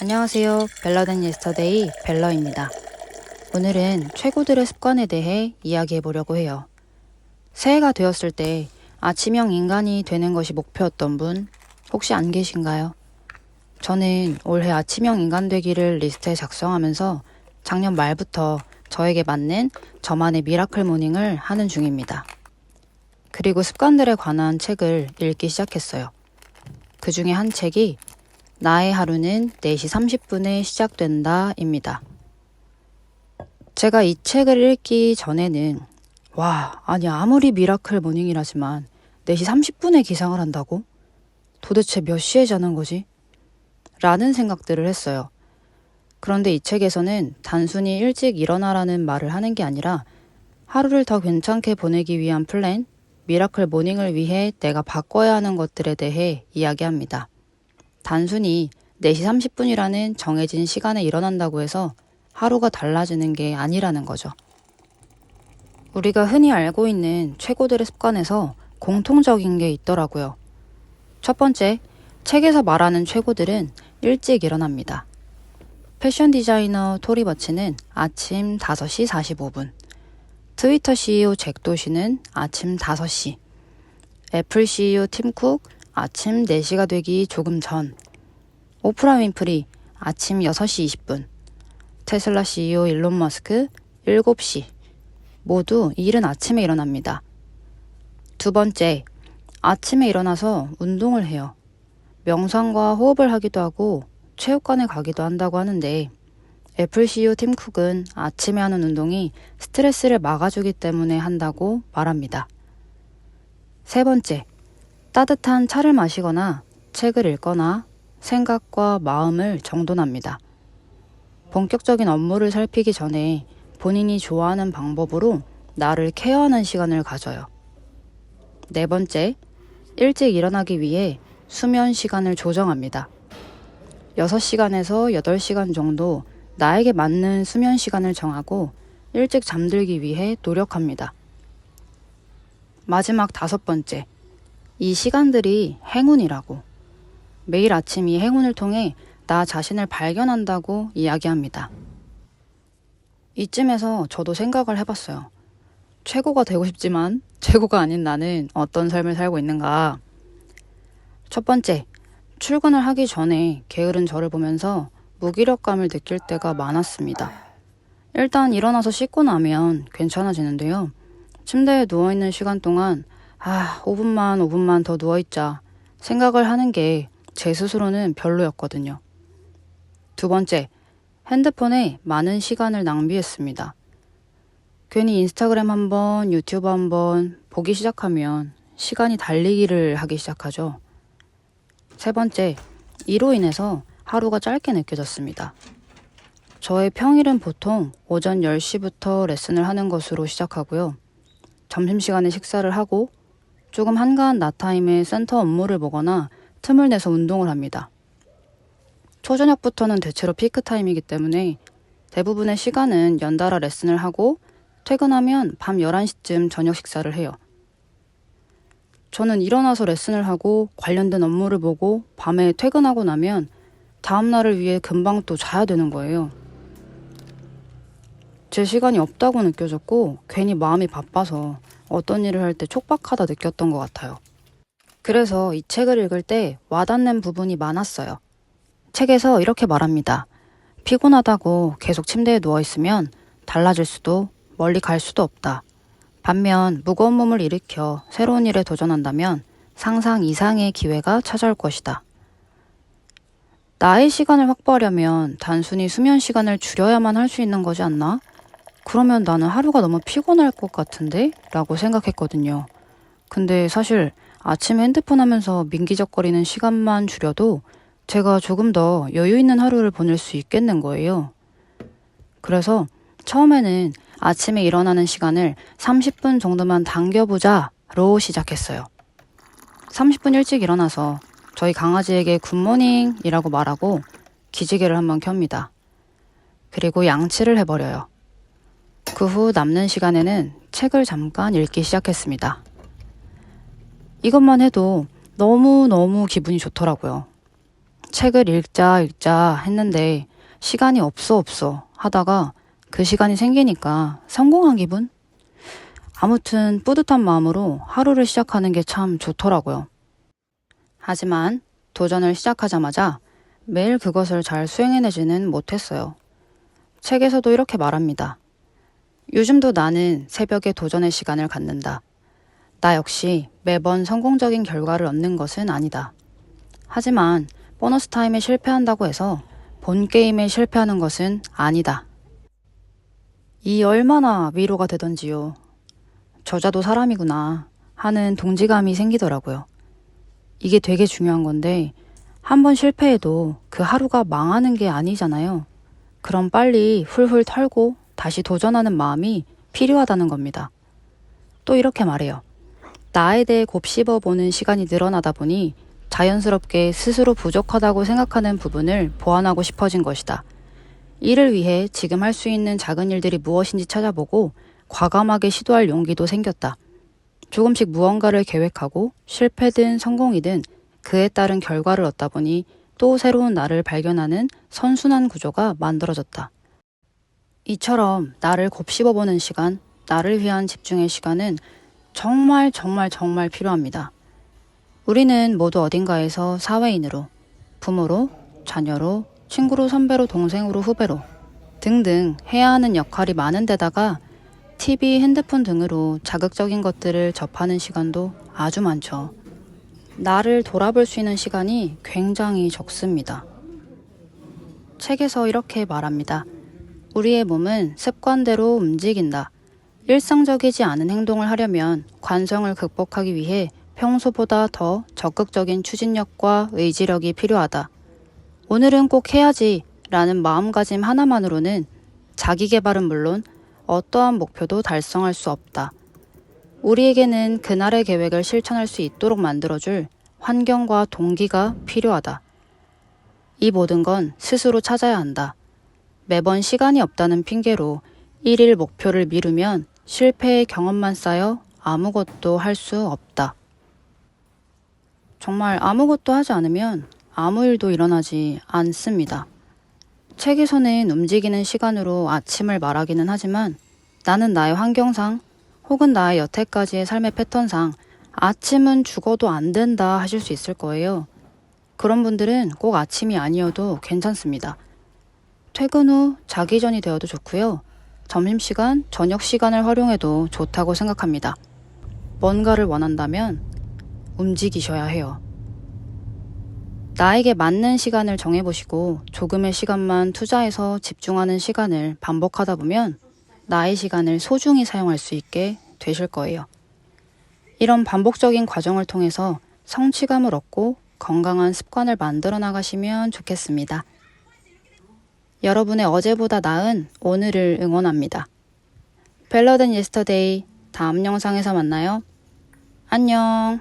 안녕하세요. 벨러된 예스터데이 벨러입니다. 오늘은 최고들의 습관에 대해 이야기해 보려고 해요. 새해가 되었을 때 아침형 인간이 되는 것이 목표였던 분 혹시 안 계신가요? 저는 올해 아침형 인간 되기를 리스트에 작성하면서 작년 말부터 저에게 맞는 저만의 미라클 모닝을 하는 중입니다. 그리고 습관들에 관한 책을 읽기 시작했어요. 그 중에 한 책이 나의 하루는 4시 30분에 시작된다 입니다. 제가 이 책을 읽기 전에는 와, 아니 아무리 미라클 모닝이라지만 4시 30분에 기상을 한다고? 도대체 몇 시에 자는 거지? 라는 생각들을 했어요. 그런데 이 책에서는 단순히 일찍 일어나라는 말을 하는 게 아니라 하루를 더 괜찮게 보내기 위한 플랜, 미라클 모닝을 위해 내가 바꿔야 하는 것들에 대해 이야기합니다. 단순히 4시 30분이라는 정해진 시간에 일어난다고 해서 하루가 달라지는 게 아니라는 거죠. 우리가 흔히 알고 있는 최고들의 습관에서 공통적인 게 있더라고요. 첫 번째, 책에서 말하는 최고들은 일찍 일어납니다. 패션 디자이너 토리 버치는 아침 5시 45분, 트위터 CEO 잭 도시는 아침 5시, 애플 CEO 팀쿡 아침 4시가 되기 조금 전, 오프라 윈프리 아침 6시 20분, 테슬라 CEO 일론 머스크 7시, 모두 이른 아침에 일어납니다. 두 번째, 아침에 일어나서 운동을 해요. 명상과 호흡을 하기도 하고 체육관에 가기도 한다고 하는데 애플 CEO 팀 쿡은 아침에 하는 운동이 스트레스를 막아주기 때문에 한다고 말합니다. 세 번째, 따뜻한 차를 마시거나 책을 읽거나 생각과 마음을 정돈합니다. 본격적인 업무를 살피기 전에 본인이 좋아하는 방법으로 나를 케어하는 시간을 가져요. 네 번째, 일찍 일어나기 위해 수면 시간을 조정합니다. 6시간에서 8시간 정도 나에게 맞는 수면 시간을 정하고 일찍 잠들기 위해 노력합니다. 마지막 다섯 번째, 이 시간들이 행운이라고. 매일 아침 이 행운을 통해 나 자신을 발견한다고 이야기합니다. 이쯤에서 저도 생각을 해봤어요. 최고가 되고 싶지만 최고가 아닌 나는 어떤 삶을 살고 있는가. 첫 번째, 출근을 하기 전에 게으른 저를 보면서 무기력감을 느낄 때가 많았습니다. 일단 일어나서 씻고 나면 괜찮아지는데요. 침대에 누워있는 시간 동안, 아, 5분만, 5분만 더 누워있자 생각을 하는 게 제 스스로는 별로였거든요. 두 번째, 핸드폰에 많은 시간을 낭비했습니다. 괜히 인스타그램 한 번, 유튜브 한 번 보기 시작하면 시간이 달리기를 하기 시작하죠. 세 번째, 이로 인해서 하루가 짧게 느껴졌습니다. 저의 평일은 보통 오전 10시부터 레슨을 하는 것으로 시작하고요. 점심시간에 식사를 하고 조금 한가한 낮타임에 센터 업무를 보거나 틈을 내서 운동을 합니다. 초저녁부터는 대체로 피크 타임이기 때문에 대부분의 시간은 연달아 레슨을 하고 퇴근하면 밤 11시쯤 저녁 식사를 해요. 저는 일어나서 레슨을 하고 관련된 업무를 보고 밤에 퇴근하고 나면 다음 날을 위해 금방 또 자야 되는 거예요. 제 시간이 없다고 느껴졌고 괜히 마음이 바빠서 어떤 일을 할 때 촉박하다 느꼈던 것 같아요. 그래서 이 책을 읽을 때 와닿는 부분이 많았어요. 책에서 이렇게 말합니다. 피곤하다고 계속 침대에 누워있으면 달라질 수도 멀리 갈 수도 없다. 반면 무거운 몸을 일으켜 새로운 일에 도전한다면 상상 이상의 기회가 찾아올 것이다. 나의 시간을 확보하려면 단순히 수면 시간을 줄여야만 할 수 있는 거지 않나? 그러면 나는 하루가 너무 피곤할 것 같은데? 라고 생각했거든요. 근데 사실 아침 핸드폰 하면서 민기적거리는 시간만 줄여도 제가 조금 더 여유 있는 하루를 보낼 수 있겠는 거예요. 그래서 처음에는 아침에 일어나는 시간을 30분 정도만 당겨보자로 시작했어요. 30분 일찍 일어나서 저희 강아지에게 굿모닝이라고 말하고 기지개를 한번 켭니다. 그리고 양치를 해버려요. 그 후 남는 시간에는 책을 잠깐 읽기 시작했습니다. 이것만 해도 너무너무 기분이 좋더라고요. 책을 읽자 읽자 했는데 시간이 없어 없어 하다가 그 시간이 생기니까 성공한 기분? 아무튼 뿌듯한 마음으로 하루를 시작하는 게 참 좋더라고요. 하지만 도전을 시작하자마자 매일 그것을 잘 수행해내지는 못했어요. 책에서도 이렇게 말합니다. 요즘도 나는 새벽에 도전의 시간을 갖는다. 나 역시 매번 성공적인 결과를 얻는 것은 아니다. 하지만 보너스 타임에 실패한다고 해서 본 게임에 실패하는 것은 아니다. 이 얼마나 위로가 되던지요. 저자도 사람이구나 하는 동지감이 생기더라고요. 이게 되게 중요한 건데 한 번 실패해도 그 하루가 망하는 게 아니잖아요. 그럼 빨리 훌훌 털고 다시 도전하는 마음이 필요하다는 겁니다. 또 이렇게 말해요. 나에 대해 곱씹어 보는 시간이 늘어나다 보니 자연스럽게 스스로 부족하다고 생각하는 부분을 보완하고 싶어진 것이다. 이를 위해 지금 할 수 있는 작은 일들이 무엇인지 찾아보고 과감하게 시도할 용기도 생겼다. 조금씩 무언가를 계획하고 실패든 성공이든 그에 따른 결과를 얻다 보니 또 새로운 나를 발견하는 선순환 구조가 만들어졌다. 이처럼 나를 곱씹어보는 시간, 나를 위한 집중의 시간은 정말 정말 정말 필요합니다. 우리는 모두 어딘가에서 사회인으로, 부모로, 자녀로, 친구로, 선배로, 동생으로, 후배로 등등 해야 하는 역할이 많은 데다가 TV, 핸드폰 등으로 자극적인 것들을 접하는 시간도 아주 많죠. 나를 돌아볼 수 있는 시간이 굉장히 적습니다. 책에서 이렇게 말합니다. 우리의 몸은 습관대로 움직인다. 일상적이지 않은 행동을 하려면 관성을 극복하기 위해 평소보다 더 적극적인 추진력과 의지력이 필요하다. 오늘은 꼭 해야지 라는 마음가짐 하나만으로는 자기 개발은 물론 어떠한 목표도 달성할 수 없다. 우리에게는 그날의 계획을 실천할 수 있도록 만들어줄 환경과 동기가 필요하다. 이 모든 건 스스로 찾아야 한다. 매번 시간이 없다는 핑계로 일일 목표를 미루면 실패의 경험만 쌓여 아무것도 할 수 없다. 정말 아무것도 하지 않으면 아무 일도 일어나지 않습니다. 책에서는 움직이는 시간으로 아침을 말하기는 하지만 나는 나의 환경상 혹은 나의 여태까지의 삶의 패턴상 아침은 죽어도 안 된다 하실 수 있을 거예요. 그런 분들은 꼭 아침이 아니어도 괜찮습니다. 퇴근 후 자기 전이 되어도 좋고요. 점심시간, 저녁 시간을 활용해도 좋다고 생각합니다. 뭔가를 원한다면 움직이셔야 해요. 나에게 맞는 시간을 정해보시고 조금의 시간만 투자해서 집중하는 시간을 반복하다 보면 나의 시간을 소중히 사용할 수 있게 되실 거예요. 이런 반복적인 과정을 통해서 성취감을 얻고 건강한 습관을 만들어 나가시면 좋겠습니다. 여러분의 어제보다 나은 오늘을 응원합니다. 벨러든 예스터데이 다음 영상에서 만나요. 안녕.